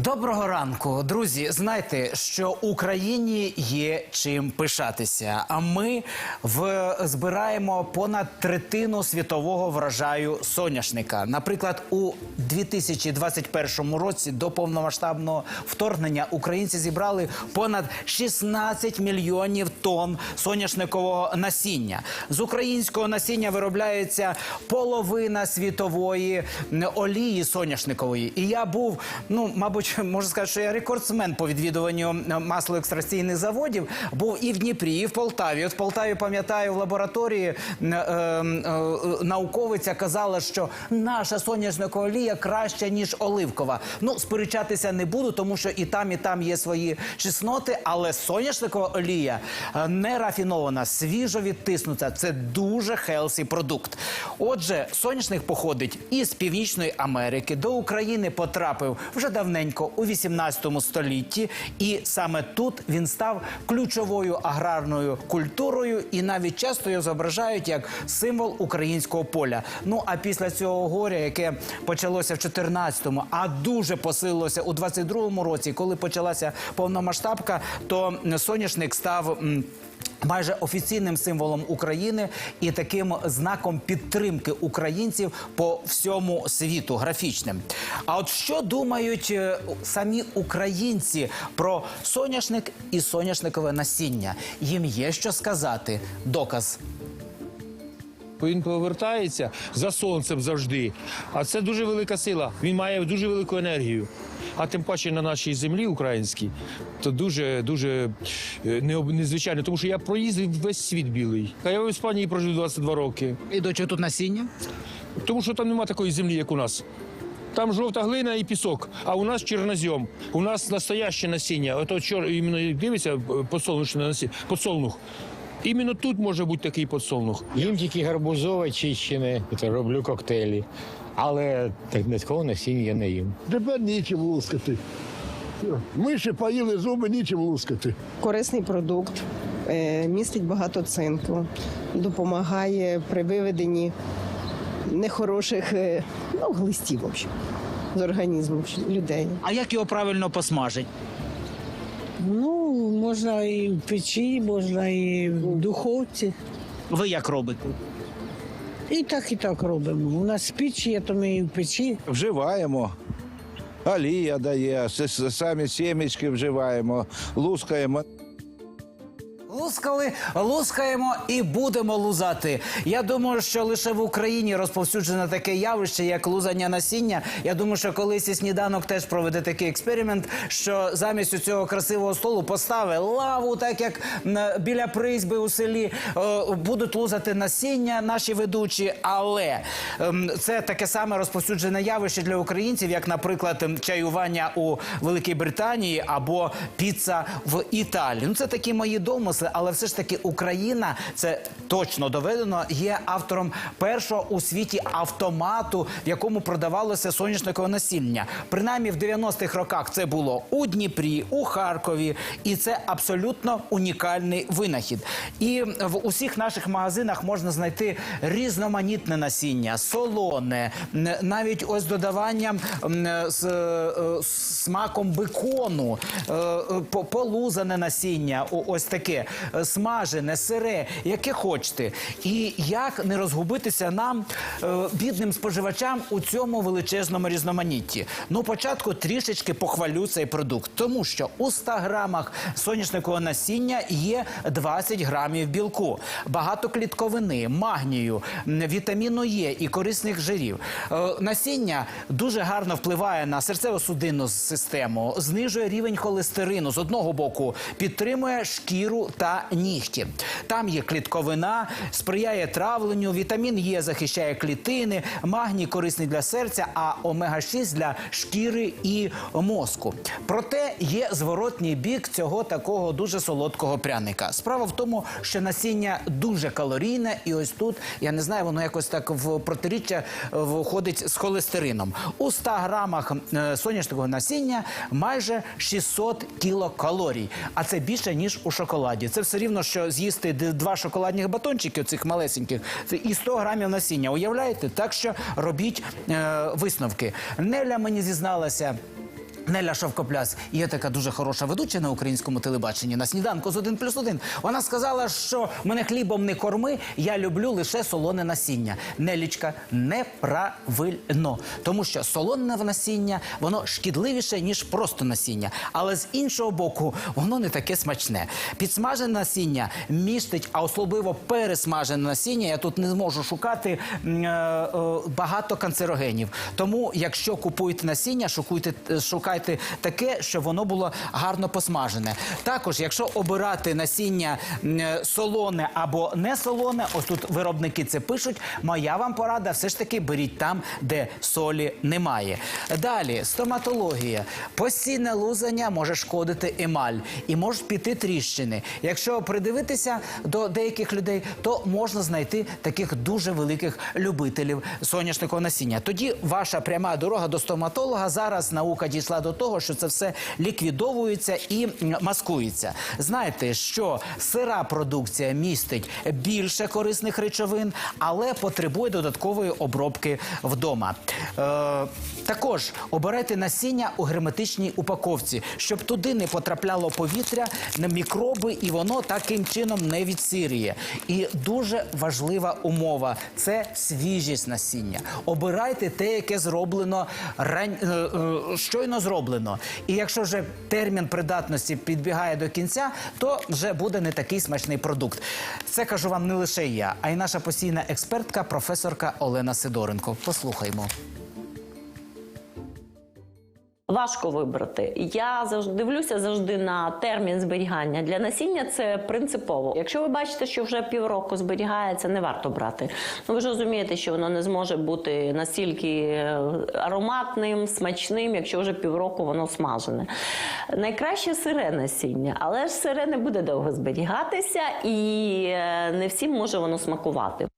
Доброго ранку, друзі. Знайте, що Україні є чим пишатися. А ми в збираємо понад третину світового врожаю соняшника. Наприклад, у 2021 році до повномасштабного вторгнення українці зібрали понад 16 мільйонів тонн соняшникового насіння. З українського насіння виробляється половина світової олії соняшникової. І я був, ну мабуть, можу сказати, що я рекордсмен по відвідуванню м, маслоекстракційних заводів. Був і в Дніпрі, і в Полтаві. От в Полтаві пам'ятаю в лабораторії е, е, науковиця казала, що наша соняшникова олія краща ніж оливкова. Ну сперечатися не буду, тому що і там, і там є свої чесноти, але соняшникова олія е, не рафінована, свіжо відтиснута. Це дуже хелсі продукт. Отже, соняшник походить із Північної Америки. До України потрапив вже давненько у 18 столітті, і саме тут він став ключовою аграрною культурою, і навіть часто його зображають як символ українського поля. Ну а після цього горя, яке почалося в 14-му, а дуже посилилося у 22-му році, коли почалася повномасштабка, то соняшник став. Майже офіційним символом України і таким знаком підтримки українців по всьому світу графічним. А от що думають е, самі українці про соняшник і соняшникове насіння? Їм є що сказати. Доказ. Він повертається за сонцем завжди. А це дуже велика сила. Він має дуже велику енергію. А тим паче на нашій землі українській, то дуже дуже е, незвичайно. Тому що я проїздив весь світ білий. А я в Іспанії прожив 22 роки. І до чого тут насіння? Тому що там немає такої землі, як у нас. Там жовта глина і пісок, а у нас чорнозем. У нас настояще насіння. Ото чор, іменно дивиться е, подсолнечне насіння, подсолнух. Іменно тут може бути такий подсолнух. Їм тільки гарбузове чищене, то роблю коктейлі. Але так такого насіння я не їм. Тепер нічим лускати. Миші поїли зуби, нічим лускати. корисний продукт, е, містить багато цинку, допомагає при виведенні нехороших е, ну, глистів в общем, з організму людей. А як його правильно посмажить? Ну, можна і в печі, можна і в духовці. Ви як робите? І так, і так робимо. У нас піч є, то ми і в печі. вживаємо. Олія дає, самі сімечки вживаємо, лускаємо. Лускали, лускаємо і будемо лузати. Я думаю, що лише в Україні розповсюджено таке явище, як лузання насіння. Я думаю, що колись і сніданок теж проведе такий експеримент, що замість цього красивого столу поставить лаву, так як біля призьби у селі будуть лузати насіння наші ведучі. Але ем, це таке саме розповсюджене явище для українців, як, наприклад, ем, чаювання у Великій Британії або піца в Італії. Ну це такі мої домисли, але все ж таки Україна це точно доведено. Є автором першого у світі автомату, в якому продавалося соняшникове насіння. Принаймні в 90-х роках це було у Дніпрі, у Харкові, і це абсолютно унікальний винахід. І в усіх наших магазинах можна знайти різноманітне насіння, солоне, навіть ось додаванням з е, смаком бекону, е, е, полузане насіння, ось таке, смажене, сире, яке хочете. І як не розгубитися нам, е, бідним споживачам, у цьому величезному різноманітті. Ну, початку трішечки похвалю цей продукт, тому що у 100 грамах соняшникового насіння є 20 грамів білку, багато клітковини, магнію, вітаміну Е і корисних жирів. Е, Насіння дуже гарно впливає на серцево-судинну систему, знижує рівень холестерину з одного боку, підтримує шкіру та нігті. Там є клітковина, сприяє травленню, вітамін Е захищає клітини, магній корисний для серця, а омега-6 для шкіри і мозку. Проте є зворотній бік цього такого дуже солодкого пряника. Справа в тому, що насіння дуже калорійне, і ось тут я не знаю, воно якось так в протиріччя е, входить з холестерином. У 100 грамах е, соняшникового насіння майже 600 кілокалорій, а це більше ніж у шоколаді. Це все рівно, що з'їсти два шоколадних батончики, цих малесеньких, і 100 грамів насіння. Уявляєте? Так що робіть е, висновки. Неля мені зізналася. Неля Шовкопляс є така дуже хороша ведуча на українському телебаченні на сніданку з 1 плюс 1. Вона сказала, що мене хлібом не корми, я люблю лише солоне насіння. Нелічка неправильно, тому що солоне насіння воно шкідливіше ніж просто насіння. Але з іншого боку, воно не таке смачне. Підсмажене насіння містить, а особливо пересмажене насіння. Я тут не зможу шукати е, е, багато канцерогенів. Тому, якщо купуєте насіння, шукуйте, е, шукайте таке, щоб воно було гарно посмажене. Також, якщо обирати насіння солоне або не солоне, ось тут виробники це пишуть. Моя вам порада все ж таки беріть там, де солі немає. Далі стоматологія. Постійне лузання може шкодити емаль і можуть піти тріщини. Якщо придивитися до деяких людей, то можна знайти таких дуже великих любителів соняшникового насіння. Тоді ваша пряма дорога до стоматолога. Зараз наука дійшла до того, що це все ліквідовується і маскується. Знаєте, що сира продукція містить більше корисних речовин, але потребує додаткової обробки вдома. Е, також обирайте насіння у герметичній упаковці, щоб туди не потрапляло повітря, не мікроби, і воно таким чином не відсирює. І дуже важлива умова це свіжість насіння. Обирайте те, яке зроблено рань... е, е, щойно зроблено. І якщо вже термін придатності підбігає до кінця, то вже буде не такий смачний продукт. Це кажу вам не лише я, а й наша постійна експертка, професорка Олена Сидоренко. Послухаймо. Важко вибрати. Я завжди дивлюся завжди на термін зберігання. Для насіння це принципово. Якщо ви бачите, що вже півроку зберігається, не варто брати. Ну ви ж розумієте, що воно не зможе бути настільки е, ароматним, смачним, якщо вже півроку воно смажене. Найкраще сире насіння, але ж сире не буде довго зберігатися, і е, не всім може воно смакувати.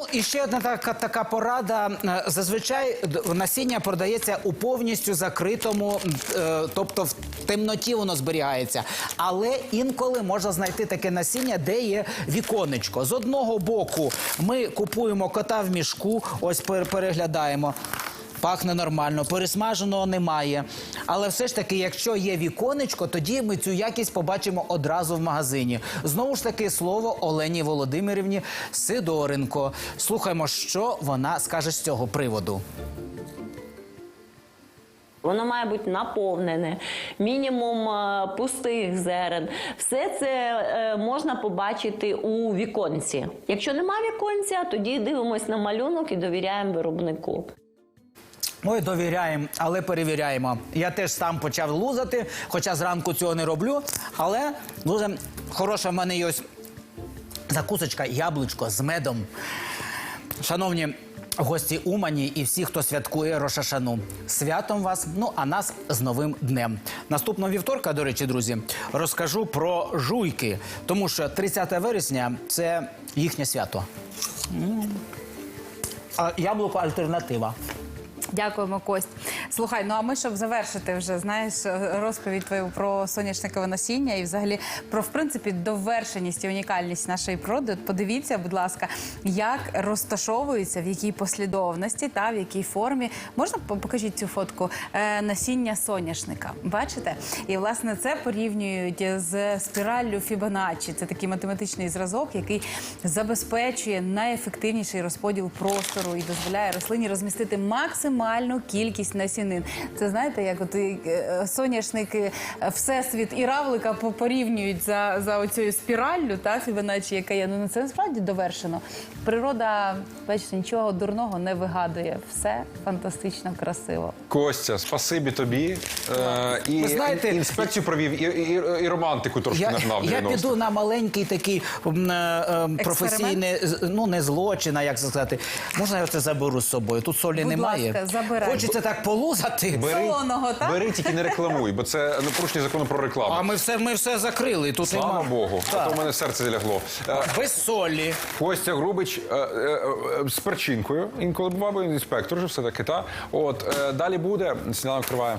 Ну, І ще одна така, така порада. Е, Зазвичай насіння продається у повністю закритому, е, тобто в темноті воно зберігається. Але інколи можна знайти таке насіння, де є віконечко. З одного боку ми купуємо кота в мішку, ось пер- переглядаємо. Пахне нормально, пересмаженого немає. Але все ж таки, якщо є віконечко, тоді ми цю якість побачимо одразу в магазині. Знову ж таки, слово Олені Володимирівні Сидоренко. Слухаймо, що вона скаже з цього приводу. Воно має бути наповнене, мінімум е, пустих зерен. Все це е, можна побачити у віконці. Якщо нема віконця, тоді дивимось на малюнок і довіряємо виробнику. Ой, довіряємо, але перевіряємо. Я теж сам почав лузати, хоча зранку цього не роблю. Але дуже хороша в мене є ось закусочка, яблучко з медом. Шановні гості Умані і всі, хто святкує Рошашану. Святом вас, ну а нас з новим днем. Наступного вівторка, до речі, друзі, розкажу про жуйки, тому що 30 вересня це їхнє свято. А яблуко альтернатива. Дякуємо, Кость. Слухай, ну а ми, щоб завершити вже знаєш розповідь твою про соняшникове насіння і взагалі про в принципі довершеність і унікальність нашої природи. Подивіться, будь ласка, як розташовується, в якій послідовності та в якій формі. Можна покажіть цю фотку е, насіння соняшника? Бачите? І власне це порівнюють з спіраллю Фібоначчі. Це такий математичний зразок, який забезпечує найефективніший розподіл простору і дозволяє рослині розмістити максимальну кількість насінин. Це знаєте, як от і, е, соняшники, е, всесвіт і равлика по- порівнюють за, за оцією спіраллю, та Фібоначчі, яка є. Ну це насправді довершено. Природа, бачите, нічого дурного не вигадує. Все фантастично красиво. Костя, спасибі тобі. Е, і Ви знаєте, інспекцію провів, і, і, і романтику трошки Я, нагнав. я 90. піду на маленький такий м, е, е, професійний, з- ну не злочин, а як це сказати. Можна я це заберу з собою? Тут солі Будь немає. ласка, забирай. Хочеться так полузати. Солоного, так? Бери, тільки не рекламуй, бо це не порушення закону про рекламу. А ми все, ми все закрили. Тут Слава нема. Богу, а то в мене серце залягло. Е, Без солі. Костя Грубич е, е, е, з перчинкою. Інколи бував інспектор вже все таки. Та? От, е, далі буде. Сніданок триває.